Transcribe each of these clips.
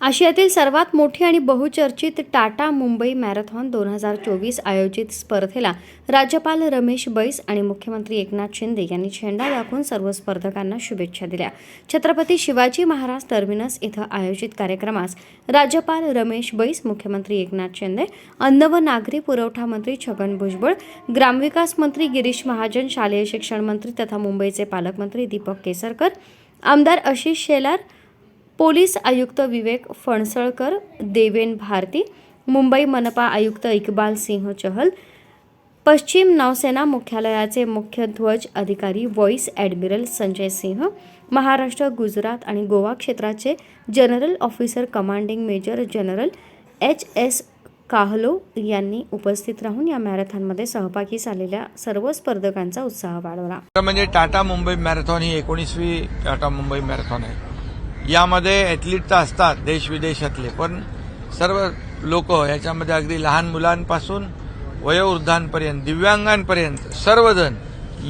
आशियातील सर्वात मोठी आणि बहुचर्चित टाटा मुंबई मॅरेथॉन दोन हजार चोवीस आयोजित स्पर्धेला राज्यपाल रमेश बैस आणि मुख्यमंत्री एकनाथ शिंदे यांनी झेंडा दाखवून सर्व स्पर्धकांना शुभेच्छा दिल्या. छत्रपती शिवाजी महाराज टर्मिनस इथं आयोजित कार्यक्रमास राज्यपाल रमेश बैस मुख्यमंत्री एकनाथ शिंदे अन्न व नागरी पुरवठा मंत्री छगन भुजबळ ग्रामविकास मंत्री गिरीश महाजन शालेय शिक्षण मंत्री तथा मुंबईचे पालकमंत्री दीपक केसरकर आमदार आशिष शेलार पोलीस आयुक्त विवेक फणसळकर देवेन भारती मुंबई मनपा आयुक्त इक्बाल सिंह चहल पश्चिम नौसेना मुख्यालयाचे मुख्य ध्वज अधिकारी व्हॉइस ॲडमिरल संजय सिंह महाराष्ट्र गुजरात आणि गोवा क्षेत्राचे general officer commanding major general H S Kahlon यांनी उपस्थित राहून या मॅरेथॉनमध्ये सहभागी झालेल्या सर्व स्पर्धकांचा उत्साह वाढवला. म्हणजे टाटा मुंबई मॅरेथॉन ही एकोणीसवी टाटा मुंबई मॅरेथॉन आहे. यामध्ये ॲथलीट तर असतात देश विदेशातले पण सर्व लोक याच्यामध्ये अगदी लहान मुलांपासून वयोवृद्धांपर्यंत दिव्यांगांपर्यंत सर्वजण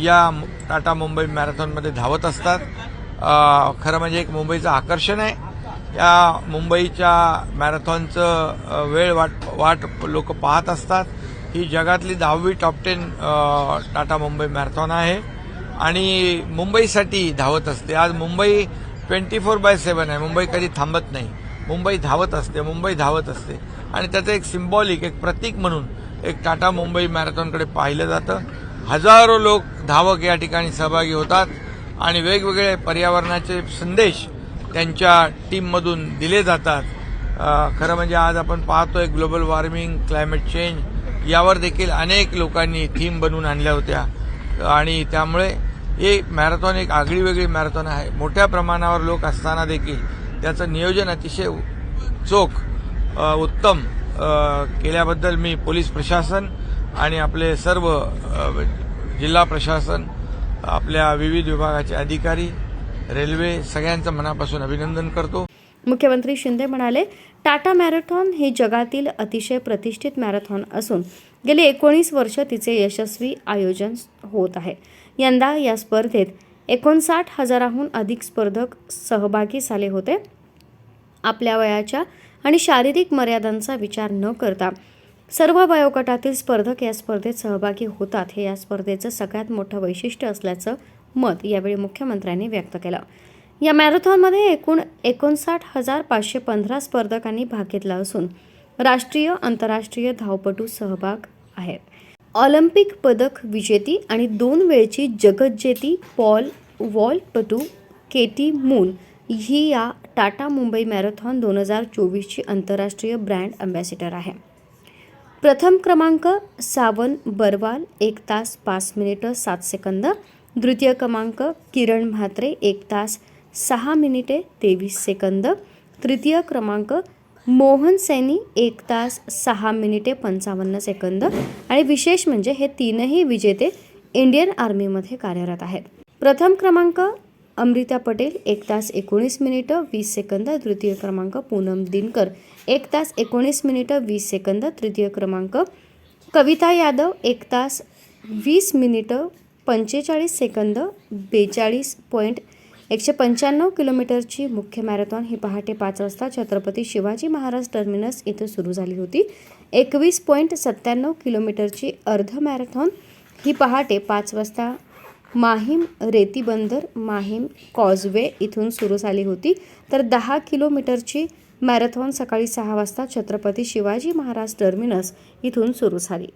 या मु- टाटा मुंबई मॅरेथॉनमध्ये धावत असतात. खरं म्हणजे एक मुंबईचं आकर्षण आहे. या मुंबईच्या मॅरेथॉनचं वेळ वाट वाट लोक पाहत असतात. ही जगातली दहावी top ten Tata Mumbai marathon आहे. आणि मुंबईसाठी धावत असते. आज Mumbai twenty four by seven आहे. मुंबई कधी थांबत नाही. मुंबई धावत असते मुंबई धावत असते. आणि त्याचं एक सिम्बॉलिक एक प्रतीक म्हणून एक टाटा मुंबई मॅरेथॉनकडे पाहिलं जातं. हजारो लोक धावक या ठिकाणी सहभागी होतात आणि वेगवेगळे पर्यावरणाचे संदेश त्यांच्या टीममधून दिले जातात. खरं म्हणजे आज आपण पाहतोय ग्लोबल वॉर्मिंग क्लायमेट चेंज यावर देखील अनेक लोकांनी थीम बनवून आणल्या होत्या. आणि त्यामुळे हे मॅरेथॉन एक आगळी वेगळी मॅरेथॉन आहे. मोठ्या प्रमाणावर लोक असताना देखील त्याचं नियोजन अतिशय चोख उत्तम केल्याबद्दल मी पोलीस प्रशासन आणि आपले सर्व जिल्हा प्रशासन आपल्या विविध विभागाचे अधिकारी रेल्वे सगळ्यांचं मनापासून अभिनंदन करतो. मुख्यमंत्री शिंदे म्हणाले टाटा मॅरेथॉन हे जगातील अतिशय प्रतिष्ठित मॅरेथॉन असून गेले एकोणीस वर्ष तिचे यशस्वी आयोजन होत आहे. यंदा या स्पर्धेत एकोणसाठ हजाराहून अधिक स्पर्धक सहभागी झाले होते. आपल्या वयाच्या आणि शारीरिक मर्यादांचा विचार न करता सर्व वयोगटातील स्पर्धक या स्पर्धेत सहभागी होतात हे या स्पर्धेचं सगळ्यात मोठं वैशिष्ट्य असल्याचं मत यावेळी मुख्यमंत्र्यांनी व्यक्त केलं. या मॅरेथॉनमध्ये एकूण एकोणसाठ हजार पाचशे पंधरा स्पर्धकांनी भाग घेतला असून राष्ट्रीय आंतरराष्ट्रीय धावपटू सहभाग आहेत. ऑलिम्पिक पदक विजेती आणि दोन वेळची जगज्जेती पॉल वॉलपटू केटी मून ही या टाटा मुंबई मॅरेथॉन दोन हजार चोवीसची आंतरराष्ट्रीय ब्रँड अँबॅसिडर आहे. प्रथम क्रमांक सावन बरवाल एक तास पाच मिनिटं सात सेकंद. द्वितीय क्रमांक किरण म्हात्रे एक तास सहा मिनिटे तेवीस सेकंद. तृतीय क्रमांक मोहन सैनी एक तास सहा मिनिटे पंचावन्न सेकंद आणि विशेष म्हणजे हे तीनही विजेते इंडियन आर्मीमध्ये कार्यरत आहेत. प्रथम क्रमांक अमृता पटेल एक तास एकोणीस मिनिटं वीस सेकंद तृतीय क्रमांक पूनम दिनकर एक तास एकोणीस मिनिटं वीस सेकंद तृतीय क्रमांक कविता यादव एक तास वीस मिनिटं पंचेचाळीस सेकंद बेचाळीस पॉईंट एकशे पंच्याण्णव किलोमीटरची मुख्य मॅरेथॉन ही पहाटे पाच वाजता छत्रपती शिवाजी महाराज टर्मिनस इथं सुरू झाली होती. एकवीस पॉईंट सत्त्याण्णव किलोमीटरची अर्ध मॅरेथॉन ही पहाटे पाच वाजता माहीम रेती बंदर माहीम कॉजवे इथून सुरू झाली होती. तर दहा किलोमीटरची मॅरेथॉन सकाळी सहा वाजता छत्रपती शिवाजी महाराज टर्मिनस इथून सुरू झाली.